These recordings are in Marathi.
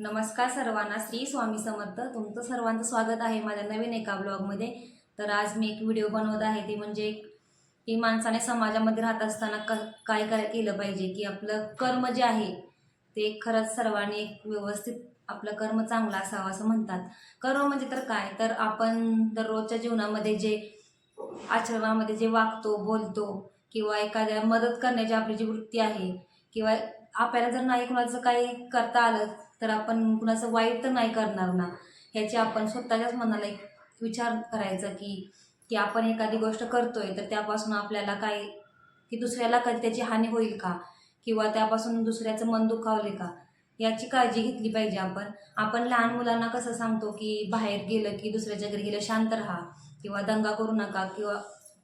नमस्कार सर्वांना श्री स्वामी समर्थ. तुमचं सर्वांचं स्वागत आहे माझ्या नवीन एका ब्लॉगमध्ये तर आज मी एक व्हिडिओ बनवत आहे. ती म्हणजे की माणसाने समाजामध्ये राहत असताना क काय काय केलं पाहिजे की आपलं कर्म जे आहे ते खरंच सर्वांनी एक व्यवस्थित आपलं कर्म चांगलं असावं असं म्हणतात. कर्म म्हणजे तर काय? तर आपण दररोजच्या जीवनामध्ये जे आचरणामध्ये जे वागतो बोलतो किंवा एखाद्या मदत करण्याची आपली जी वृत्ती आहे किंवा आपल्याला जर नाही कुणाचं काही करता आलं तर आपण कुणाचं वाईट तर नाही करणार ना? ह्याची आपण स्वतःच्याच मनाला एक विचार करायचा की की आपण एखादी गोष्ट करतोय तर त्यापासून आपल्याला काय की दुसऱ्याला कधी त्याची हानी होईल का? किंवा त्यापासून दुसऱ्याचं मन दुखावले का? याची काळजी घेतली पाहिजे आपण. आपण लहान मुलांना कसं सांगतो की बाहेर गेलं की दुसऱ्याच्या घरी गेलं शांत राहा. किंवा दंगा करू नका. किंवा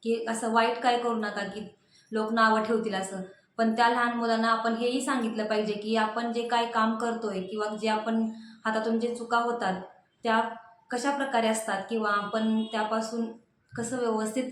की असं वाईट काय करू नका की लोक नावं ठेवतील असं. पण त्या लहान मुलांना आपण हेही सांगितलं पाहिजे की आपण जे काय काम करतोय किंवा जे आपण हातातून जे चुका होतात त्या कशा प्रकारे असतात किंवा आपण त्यापासून कसं व्यवस्थित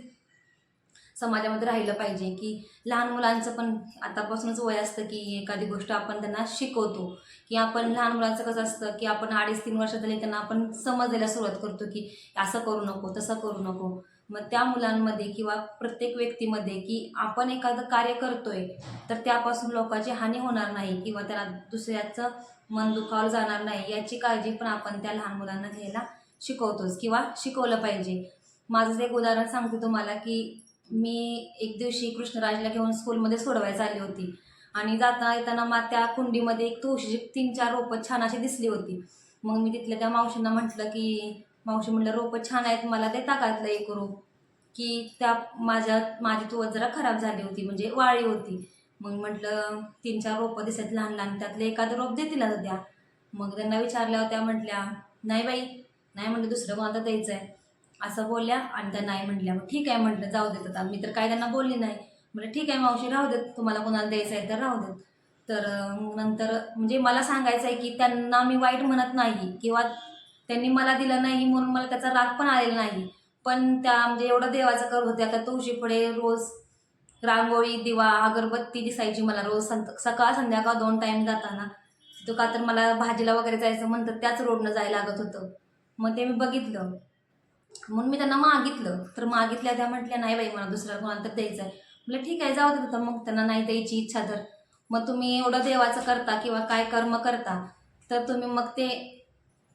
समाजामध्ये राहिलं पाहिजे की लहान मुलांचं पण आतापासूनच वय असतं की एखादी गोष्ट आपण त्यांना शिकवतो. की आपण लहान मुलांचं कसं असतं की आपण अडीच तीन वर्ष झाले त्यांना आपण समजायला सुरुवात करतो की असं करू नको तसं करू नको. मग त्या मुलांमध्ये किंवा प्रत्येक व्यक्तीमध्ये की आपण एखादं कार्य करतोय तर त्यापासून लोकांची हानी होणार नाही किंवा त्याला दुसऱ्याचं मन दुखावलं जाणार नाही याची काळजी पण आपण त्या लहान मुलांना घ्यायला शिकवतोच किंवा शिकवलं पाहिजे. माझं एक उदाहरण सांगते तुम्हाला की मी एक दिवशी कृष्णराजला घेऊन स्कूलमध्ये सोडवायला आली होती. आणि जाता येताना मा त्या कुंडीमध्ये एक तुळशीची तीन चार रोपं छान अशी दिसली होती. मग मी तिथल्या त्या मावशींना म्हटलं की मावशी म्हटलं रोपं छान आहेत मला देता का त्यातलं एक रोप. की त्या माझ्या माझी तुवत जरा खराब झाली होती म्हणजे वाळी होती. मग म्हटलं तीन चार रोपं दिसत लहान लहान त्यातलं एखादं रोप देतील आता त्या मग त्यांना विचारल्यावर त्या म्हटल्या नाही बाई नाही म्हटलं दुसरं कोणाला द्यायचं आहे असं बोलल्या आणि त्या नाही म्हटल्या. मग ठीक आहे म्हटलं जाऊ देत आता. मी तर काय त्यांना बोलली नाही. म्हटलं ठीक आहे मावशी राहू देत. तुम्हाला कोणाला द्यायचं आहे तर राहू देत. तर नंतर म्हणजे मला सांगायचं आहे की त्यांना मी वाईट म्हणत नाही किंवा त्यांनी मला दिलं नाही म्हणून मला त्याचा राग पण आलेला नाही. पण त्या म्हणजे एवढं देवाचं करत होते. आता तुळशी पुढे रोज रांगोळी दिवा अगरबत्ती दिसायची मला रोज संत सकाळ संध्याकाळ दोन टाईम जाताना. तो का तर मला भाजीला वगैरे जायचं म्हणतात त्याच रोडनं जायला लागत होतं. मग ते मी बघितलं. म्हणून मी त्यांना मागितलं. तर मागितल्या त्या म्हटल्या नाही बाई मला दुसऱ्या कोणाला तर द्यायचं आहे म्हटलं ठीक आहे जाऊ दे तर मग त्यांना नाही द्यायची इच्छा तर. मग तुम्ही एवढं देवाचं करता किंवा काय कर्म करता तर तुम्ही मग ते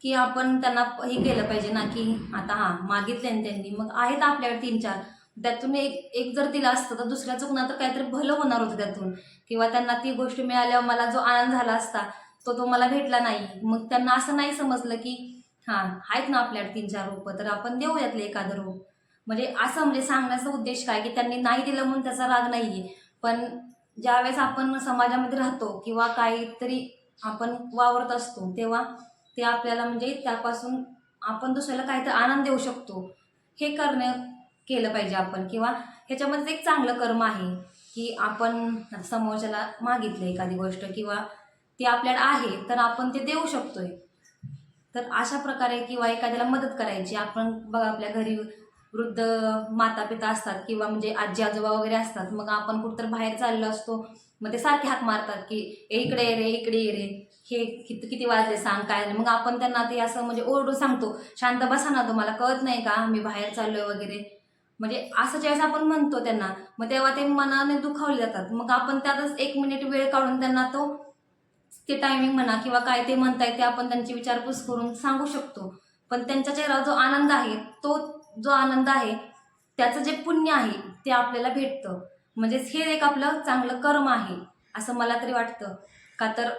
की आपण त्यांना हे केलं पाहिजे ना की आता हां मागितले ना त्यांनी. मग आहेत आपल्याकडे तीन चार त्यातून एक एक जर दिलं असतं तर दुसऱ्याचं कुणा तर काहीतरी भलं होणार होतं त्यातून. किंवा त्यांना ती गोष्ट मिळाल्यावर मला जो आनंद झाला असता तो तो मला भेटला नाही. मग त्यांना असं नाही समजलं की हां आहेत ना आपल्याकडे तीन चार रोपं तर आपण देऊ यातले एखादं रोप. म्हणजे असं म्हणजे सांगण्याचा उद्देश काय? की त्यांनी नाही दिलं म्हणून त्याचा राग नाही आहे पण ज्यावेळेस आपण समाजामध्ये राहतो किंवा काहीतरी आपण वावरत असतो तेव्हा ते आपल्याला म्हणजे त्यापासून आपण दुसऱ्याला काहीतरी आनंद देऊ शकतो. हे करणं केलं पाहिजे आपण. किंवा ह्याच्यामध्ये एक चांगलं कर्म आहे की आपण समोरच्याला मागितलं एखादी गोष्ट किंवा ती आपल्याला आहे तर आपण ते देऊ शकतोय. तर अशा प्रकारे किंवा एखाद्याला मदत करायची आपण बघा आपल्या घरी वृद्ध माता पिता असतात किंवा म्हणजे आजी आजोबा वगैरे असतात मग आपण कुठं बाहेर चाललो असतो मग ते सारखे हाक मारतात की ए इकडे ये रे इकडे ये रे हे किती किती वाजले सांग काय नाही मग आपण त्यांना ते असं म्हणजे ओरडून सांगतो शांत बसा ना तुम्हाला कळत नाही का मी बाहेर चाललोय वगैरे. म्हणजे असं ज्यावेळेस आपण म्हणतो त्यांना मग तेव्हा ते मनाने दुखावले जातात. मग आपण त्यातच एक मिनिट वेळ काढून त्यांना तो ते टायमिंग म्हणा किंवा काय ते म्हणताय ते आपण त्यांची विचारपूस करून सांगू शकतो. पण त्यांच्या चेहऱ्यावर जो आनंद आहे तो जो आनंद आहे त्याचं जे पुण्य आहे ते आपल्याला भेटतं. म्हणजेच हे एक आपलं चांगलं कर्म आहे असं मला तरी वाटतं. का तर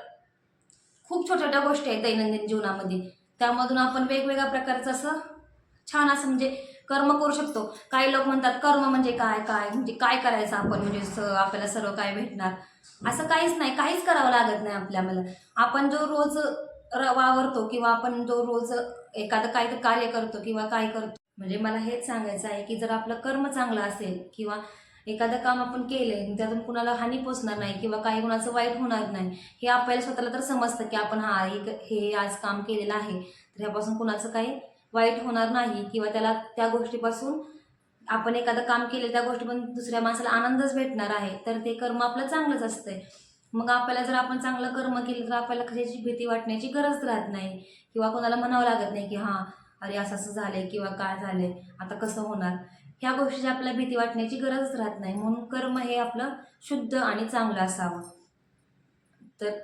खूप छोट्या छोट्या गोष्टी आहेत दैनंदिन जीवनामध्ये. त्यामधून आपण वेगवेगळ्या प्रकारचं असं छान असं म्हणजे कर्म करू शकतो. काही लोक म्हणतात कर्म म्हणजे काय काय? म्हणजे काय करायचं आपण? म्हणजे स आपल्याला सर्व काय भेटणार? असं काहीच नाही. काहीच करावं लागत नाही आपल्याला. आपण जो रोज र वावरतो किंवा आपण जो रोज एखादं काही कार्य करतो किंवा काय करतो म्हणजे मला हेच सांगायचं आहे की जर आपलं कर्म चांगलं असेल किंवा एखादं काम आपण केलं त्यातून कुणाला हानी पोचणार नाही किंवा काही कुणाचं वाईट होणार नाही हे आपल्याला स्वतःला तर समजतं की आपण हा एक हे आज काम केलेलं आहे. तर ह्यापासून कुणाचं काही वाईट होणार नाही किंवा त्याला त्या गोष्टीपासून आपण एखादं काम केलं त्या गोष्टीपासून दुसऱ्या माणसाला आनंदच भेटणार आहे तर ते कर्म आपलं चांगलंच असतंय. मग आपल्याला जर आपण चांगलं कर्म केलं तर आपल्याला कशाची भीती वाटण्याची गरज राहत नाही. किंवा कोणाला म्हणावं लागत नाही की हां अरे असं असं झालंय किंवा काय झालंय आता कसं होणार? ह्या गोष्टीची आपल्याला भीती वाटण्याची गरजच राहत नाही. म्हणून कर्म हे आपलं शुद्ध आणि चांगलं असावं. तर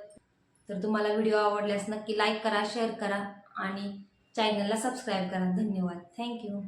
तर तुम्हाला व्हिडिओ आवडल्यास नक्की लाईक करा शेअर करा आणि चॅनलला सबस्क्राईब करा. धन्यवाद. थँक्यू